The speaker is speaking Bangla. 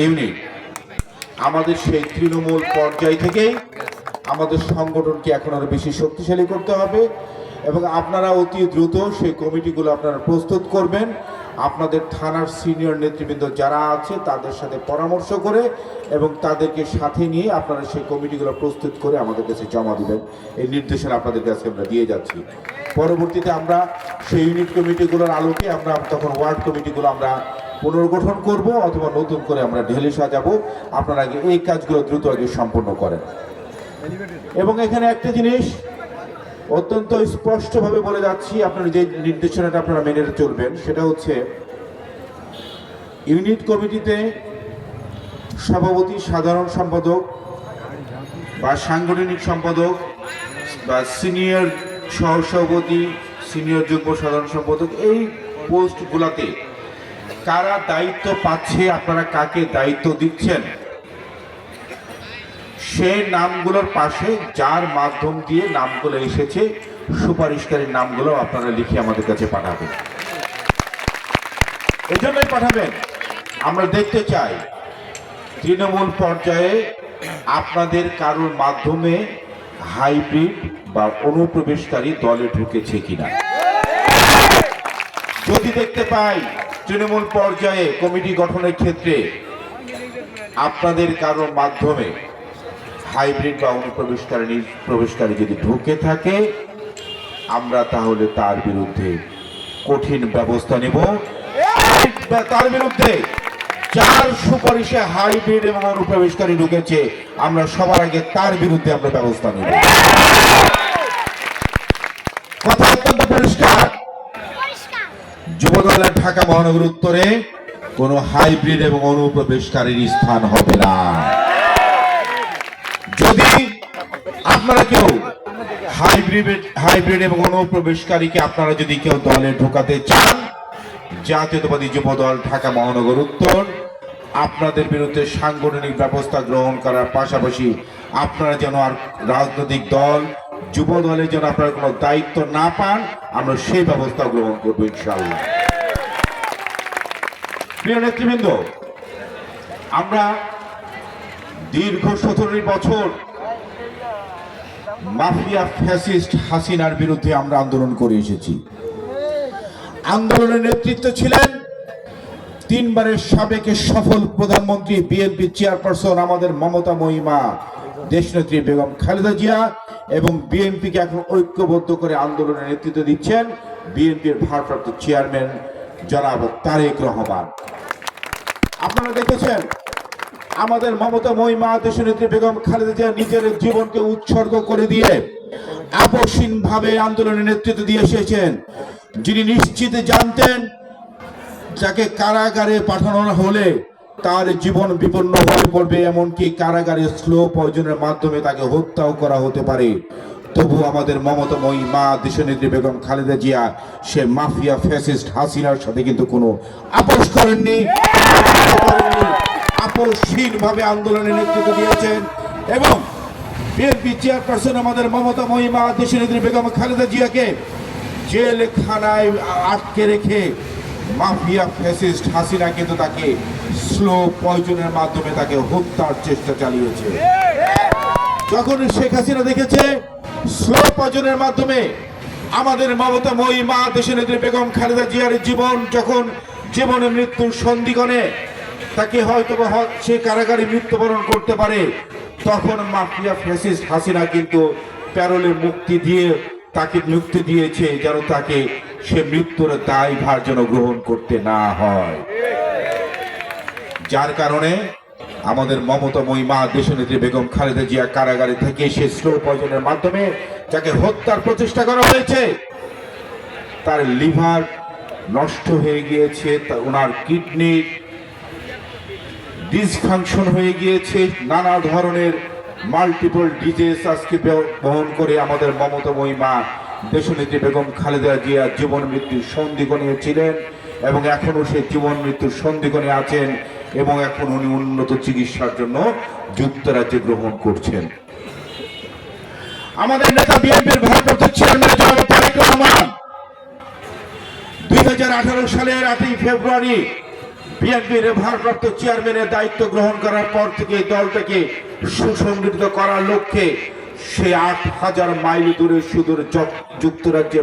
ইউনিট আমাদের সেই তৃণমূল পর্যায় থেকেই আমাদের সংগঠনকে এখন আরও বেশি শক্তিশালী করতে হবে এবং আপনারা অতি দ্রুত সেই কমিটিগুলো আপনারা প্রস্তুত করবেন। আপনাদের থানার সিনিয়র নেতৃবৃন্দ যারা আছে, তাদের সাথে পরামর্শ করে এবং তাদেরকে সাথে নিয়ে আপনারা সেই কমিটিগুলো প্রস্তুত করে আমাদের কাছে জমা দিবেন। এই নির্দেশনা আপনাদের কাছে আমরা দিয়ে যাচ্ছি। পরবর্তীতে আমরা সেই ইউনিট কমিটিগুলোর আলোকে আমরা তখন ওয়ার্ড কমিটিগুলো আমরা পুনর্গঠন করব অথবা নতুন করে আমরা ঢেলে সাজাবো। আপনারা আগে এই কাজগুলো দ্রুত আগে সম্পন্ন করেন। এবং এখানে একটা জিনিস অত্যন্ত স্পষ্টভাবে বলে যাচ্ছি, আপনারা যে নির্দেশনাটা আপনারা মেনে চলবেন, সেটা হচ্ছে ইউনিট কমিটিতে সভাপতি, সাধারণ সম্পাদক বা সাংগঠনিক সম্পাদক বা সিনিয়র সহসভাপতি, সিনিয়র যুগ্ম সাধারণ সম্পাদক এই পোস্টগুলোতে কারা দায়িত্ব পাচ্ছে? আপনারা কাকে দায়িত্ব দিচ্ছেন? সে নামগুলোর পাশে যার মাধ্যম দিয়ে নামগুলো এসেছে সুপারিশকারীর নামগুলো আপনারা লিখে আমাদের কাছে পাঠাবেন। এই জন্যই পাঠাবেন। আমরা দেখতে চাই, তৃণমূল পর্যায়ে আপনাদের কারোর মাধ্যমে হাইব্রিড বা অনুপ্রবেশকারী দলে ঢুকেছে কিনা? যদি দেখতে পাই তৃণমূল পর্যায়ে কমিটি গঠনের ক্ষেত্রে আপনাদের কারোর মাধ্যমে হাইব্রিড বা অনুপ্রবেশকারী প্রবেশকারী যদি ঢুকে থাকে, আমরা তাহলে তার বিরুদ্ধে কঠিন ব্যবস্থা নেব। তার বিরুদ্ধে যার সুপারিশে হাইব্রিড এবং অনুপ্রবেশকারী ঢুকেছে, আমরা সবার আগে তার বিরুদ্ধে আমরা ব্যবস্থা নেব। কথা অত্যন্ত পরিষ্কার। যুবদলের ঢাকা মহানগর উত্তরে কোনো হাইব্রিড এবং অনুপ্রবেশকারীর স্থান হবে না। যদি আপনারা কেউ হাইব্রিড হাইব্রিড এবং অনুপ্রবেশকারীকে আপনারা যদি কেউ দলে ঢোকাতে চান, জাতীয়তাবাদী যুব দল ঢাকা মহানগর উত্তর, আপনাদের বিরুদ্ধে সাংগঠনিক ব্যবস্থা গ্রহণ করার পাশাপাশি আপনারা যেন আর রাজনৈতিক দল যুব দলে যেন আপনারা কোনো দায়িত্ব না পান, আমরা সেই ব্যবস্থা গ্রহণ করব ইনশাআল্লাহ। প্রিয় নেতৃবৃন্দ, আমরা দীর্ঘ সতেরো বছর মাফিয়া ফ্যাসিস্ট হাসিনার বিরুদ্ধে আমরা আন্দোলন করে এসেছি। আন্দোলনের নেতৃত্ব ছিলেন তিনবারের সাবেক সফল প্রধানমন্ত্রী, বিএনপি চেয়ারপারসন আমাদের মমতা মহিমা, দেশনেত্রী বেগম খালেদা জিয়া এবং বিএনপিকে এখন ঐক্যবদ্ধ করে আন্দোলনের নেতৃত্ব দিচ্ছেন বিএনপির ভারপ্রাপ্ত চেয়ারম্যান জনাব তারেক রহমান। আপনারা দেখেছেন, আমাদের মমতা মহিমা, দেশনেত্রী বেগম খালেদা জিয়া নিজের জীবনকে উৎসর্গ করে দিয়ে আপসীন ভাবে আন্দোলনের নেতৃত্ব দিয়ে এসেছেন। যিনি নিশ্চিত জানতেন, যাকে কারাগারে পাঠানো হলে তার জীবন বিপন্ন হয়ে পড়বে এমনকি কারাগারে স্লো পয়জনের মাধ্যমে তাকে হত্যাও করা হতে পারে। তবু আমাদের মমতাময়ী মা দেশনেত্রী বেগম খালেদা জিয়া, সে মাফিয়া ফ্যাসিস্ট হাসিনার সাথে কিন্তু কোনো আপোষ করেননি। আপোষহীন ভাবে আন্দোলনের নেতৃত্ব দিয়েছেন এবং বিএনপি চেয়ারপারসন আমাদের মমতা মহিমা দেশনেত্রী বেগম খালেদা জিয়াকে জেলখানায় আটকে রেখে মাফিয়া ফ্যাসিস্ট হাসিনা কিন্তু তাকে স্লো পয়জনের মাধ্যমে তাকে হত্যার চেষ্টা চালিয়েছে। যখন শেখ হাসিনা দেখেছে স্লো পয়জনের মাধ্যমে আমাদের মমতা মহিমা দেশনেত্রী বেগম খালেদা জিয়ার জীবন, যখন জীবনে মৃত্যুর সন্ধিগণে তাকে হয়তো সে কারাগারে মৃত্যুবরণ করতে পারে, তখন মাফিয়া ফ্যাসিস্ট হাসিনা কিন্তু প্যারোলে মুক্তি দিয়ে, তাকে মুক্তি দিয়েছে, যেন তাকে সে মৃত্যুর দায় ভার যেন গ্রহণ করতে না হয়। যার কারণে আমাদের মমতাময়ী মা দেশনেত্রী বেগম খালেদা জিয়া কারাগারে থেকে সে স্লো পয়জনের মাধ্যমে যাকে হত্যার প্রচেষ্টা করা হয়েছে। তার লিভার নষ্ট হয়ে গিয়েছে ওনার কিডনি ডিসফাংশন হয়ে গিয়েছে, নানা ধরনের মাল্টিপল ডিজিজ আজকে বহন করে আমাদের মমতাময়ী মা দেশনেত্রী বেগম খালেদা জিয়া জীবন মৃত্যুর সন্ধিগণে ছিলেন এবং এখনও সে জীবন মৃত্যুর সন্ধিগণে আছেন এবং এখন উনি উন্নত চিকিৎসার জন্য যুক্তরাজ্যে গ্রহণ করছেন। আমাদের নেতা বিএনপির ভারপ্রাপ্ত চেয়ারম্যান জনাব তারেক রহমান, দুই হাজার আঠারো সালের আটই ফেব্রুয়ারি বিএনপির ভারপ্রাপ্ত চেয়ারম্যানের দায়িত্ব গ্রহণ করার পর থেকে দলটাকে সুসংগঠিত করার লক্ষ্যে সে আট হাজার মাইল দূরে সুদূর যুক্তরাজ্যে